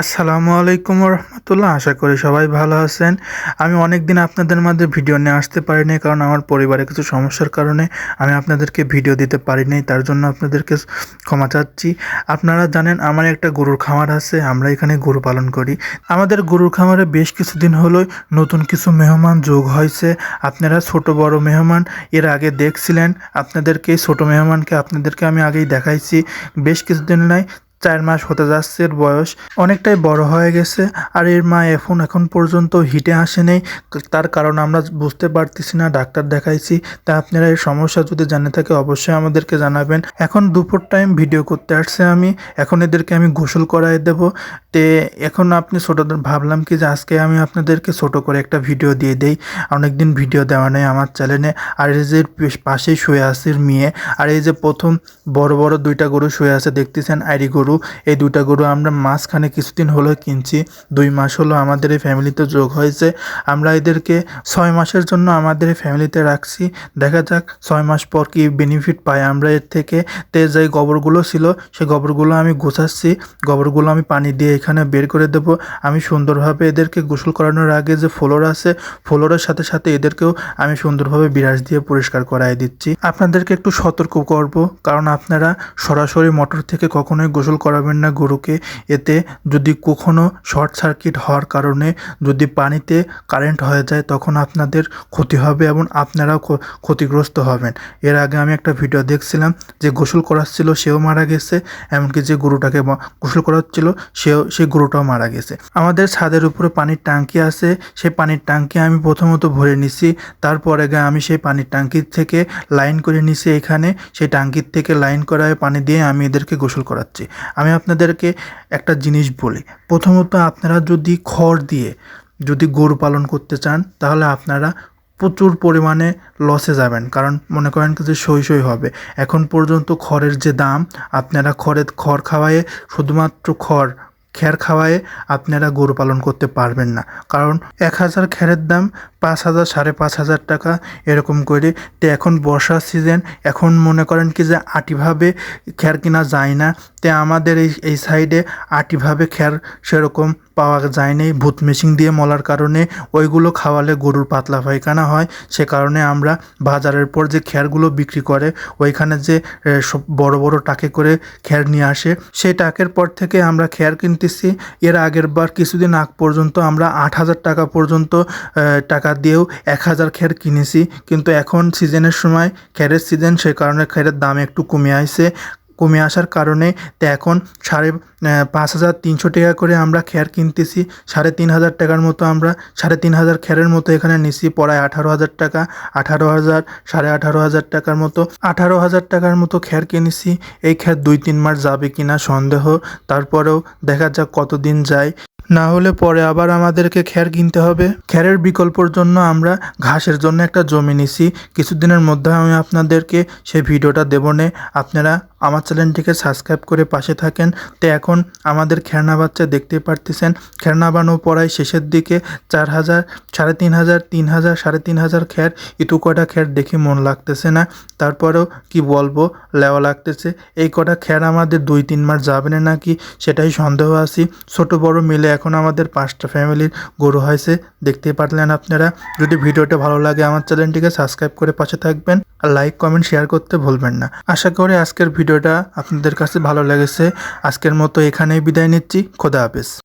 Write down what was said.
আসসালামু আলাইকুম রহমতুল্লাহ, আশা করি সবাই ভালো আছেন। আমি অনেক দিন আপনাদের মাঝে ভিডিও নিয়ে আসতে পারিনি, কারণ আমার পরিবারে কিছু সমস্যার কারণে আমি আপনাদেরকে ভিডিও দিতে পারিনি, তার জন্য আপনাদেরকে ক্ষমা চাচ্ছি। আপনারা জানেন, আমার একটা গরুর খামার আছে, আমরা এখানে গরু পালন করি। আমাদের গরুর খামারে বেশ কিছুদিন হলো নতুন কিছু মেহমান যোগ হয়েছে। আপনারা ছোট বড় মেহমান, এর আগে দেখছিলেন, আপনাদেরকে, ছোট মেহমানকে আপনাদেরকে আমি আগেই দেখাইছি। বেশ কিছুদিন নাই চার মাস হতে যাচ্ছে, এর বয়স অনেকটাই বড় হয়ে গেছে। আর এর মা এখন এখন পর্যন্ত হিটে আসেনি। তার কারণ আমরা বুঝতে পারতেছি না, ডাক্তার দেখাইছি। তা আপনারা এই সমস্যা যদি জানে থাকে, অবশ্যই আমাদেরকে জানাবেন। এখন দুপুর টাইম ভিডিও করতে আসছে আমি। এখন এদেরকে আমি গোসল করাই দেব। তে এখন আপনি ছোটদের ভাবলাম কি যে আজকে আমি আপনাদেরকে ছোট করে একটা ভিডিও দিয়ে দেই। অনেকদিন ভিডিও দেওয়া নেই আমার চ্যানেলে আর এই যে পাশেই শুয়ে আছে মেয়ে। আর এই যে প্রথম বড় বড় দুইটা গরু শুয়ে আছে, দেখতেছেন আইরি গরু। এই দুটা গরু আমরা মাঝখানে কিছুদিন হলো কিনছি। দুই মাস হলো আমাদের এই ফ্যামিলিতে যোগ হয়েছে। আমরা এদেরকে ছয় মাসের জন্য আমাদের এই ফ্যামিলিতে রাখছি। দেখা যাক ছয় মাস পর কি বেনিফিট পাই। আমরা এর থেকে তে যে গোবরগুলো ছিল সেই গোবরগুলো আমি গোছাচ্ছি। গোবরগুলো আমি পানি দিয়ে এখানে বের করে দেব। আমি সুন্দরভাবে এদেরকে গোসল করানোর আগে যে ফ্লোর আছে, ফ্লোরের সাথে সাথে এদেরকেও আমি সুন্দরভাবে বিরাজ দিয়ে পরিষ্কার করাই দিচ্ছি। আপনাদেরকে একটু সতর্ক করব, কারণ আপনারা সরাসরি মোটর থেকে কখনোই গোসল করাবেন না গরুকে। এতে যদি কখনো শর্ট সার্কিট হওয়ার কারণে যদি পানিতে কারেন্ট হয়ে যায়, তখন আপনাদের ক্ষতি হবে এবং আপনারাও ক্ষতিগ্রস্ত হবেন। এর আগে আমি একটা ভিডিও দেখছিলাম যে গোসল করাচ্ছিল, সেও মারা গেছে, এমনকি যে গরুটাকে গোসল করাচ্ছিল, সেও সেই গরুটাও মারা গেছে। আমাদের ছাদের উপরে পানির ট্যাঙ্কি আছে, সেই পানির ট্যাঙ্কি আমি প্রথমত ভরে নিছি, তারপরে আমি সেই পানির ট্যাঙ্কির থেকে লাইন করে নিছি এখানে, সেই ট্যাঙ্কির থেকে লাইন করায় পানি দিয়ে আমি এদেরকে গোসল করাচ্ছি। আমি আপনাদেরকে একটা জিনিস বলি। প্রথমত আপনারা যদি খড় দিয়ে যদি গরু পালন করতে চান, তাহলে আপনারা প্রচুর পরিমাণে লসে যাবেন। কারণ মনে করেন যে সই সই হবে। এখন পর্যন্ত খড়ের যে দাম, আপনারা খড়ের খড় খাওয়ায়ে শুধুমাত্র খড় খ্যার খাওয়ায়ে আপনারা গরু পালন করতে পারবেন না। কারণ এক হাজার খ্যারের দাম পাঁচ হাজার, সাড়ে পাঁচ হাজার টাকা এরকম করে। তো এখন বর্ষার সিজন এখন মনে করেন কি যে আটিভাবে খ্যার কিনা যায় না। তে আমাদের এই এই সাইডে আটিভাবে খ্যার সেরকম পাওয়া যায় নাই। ভূত মেশিন দিয়ে মলার কারণে ওইগুলো খাওয়ালে গরুর পাতলা পায়খানা হয়। সে কারণে আমরা বাজারের পর যে খ্যারগুলো বিক্রি করে, ওইখানে যে বড় বড় টাকে করে খ্যার নিয়ে আসে, সেই টাকের পর থেকে আমরা খ্যার কিনতেছি এর আগের বার কিছুদিন আগ পর্যন্ত আমরা আট হাজার টাকা পর্যন্ত টাকা দিয়েও এক হাজার খ্যার কিনেছি। কিন্তু এখন সিজনের সময় খ্যারের সিজন সে কারণে খ্যারের দাম একটু কমে আসছে কমে আসার কারণে তা এখন সাড়ে পাঁচ হাজার তিনশো টাকা করে আমরা খ্যার কিনতেছি। সাড়ে তিন হাজার টাকার মতো আমরা, সাড়ে তিন হাজার খ্যারের মতো এখানে নিছি পড়ায় আঠারো হাজার টাকা, আঠারো হাজার, সাড়ে আঠারো হাজার টাকার মতো, আঠারো হাজার টাকার মতো খ্যার কিনেছি। এই খ্যার দুই, তিন মাস যাবে কিনা সন্দেহ, তারপরেও দেখা যাক কতদিন যায়। না হলে পরে আবার আমাদেরকে খ্যার কিনতে হবে। খ্যারের বিকল্পর জন্য আমরা ঘাসের জন্য একটা জমি নিছি। কিছুদিনের মধ্যে আমি আপনাদেরকে সেই ভিডিওটা দেবো নে। আপনারা আমার চ্যানেলটিকে সাবস্ক্রাইব করে পাশে থাকেন। তো এখন আমাদের খেরনা বাচ্চা দেখতে পারতেছেন। খেলনা বানো পড়ায় শেষের দিকে চার হাজার, সাড়ে তিন হাজার তিন হাজার, সাড়ে তিন হাজার খ্যার। ইটু কটা খ্যার দেখে মন লাগতেছে না। তারপরেও কি বলব, লেওয়া লাগতেছে। এই কটা খ্যার আমাদের দুই, তিন মাস যাবে না নাকি? সেটাই সন্দেহ আছি। ছোট বড় মিলে এখন আমাদের পাঁচটা ফ্যামিলির গরু হয়েছে দেখতে পারলেন আপনারা। যদি ভিডিওটা ভালো লাগে আমার চ্যানেলটিকে সাবস্ক্রাইব করে পাশে থাকবেন আর লাইক কমেন্ট শেয়ার করতে ভুলবেন না। আশা করি আজকের ভিডিওটা আপনাদের কাছে ভালো লেগেছে। আজকের মতো এখানেই বিদায় নিচ্ছি। খোদা হাফেজ।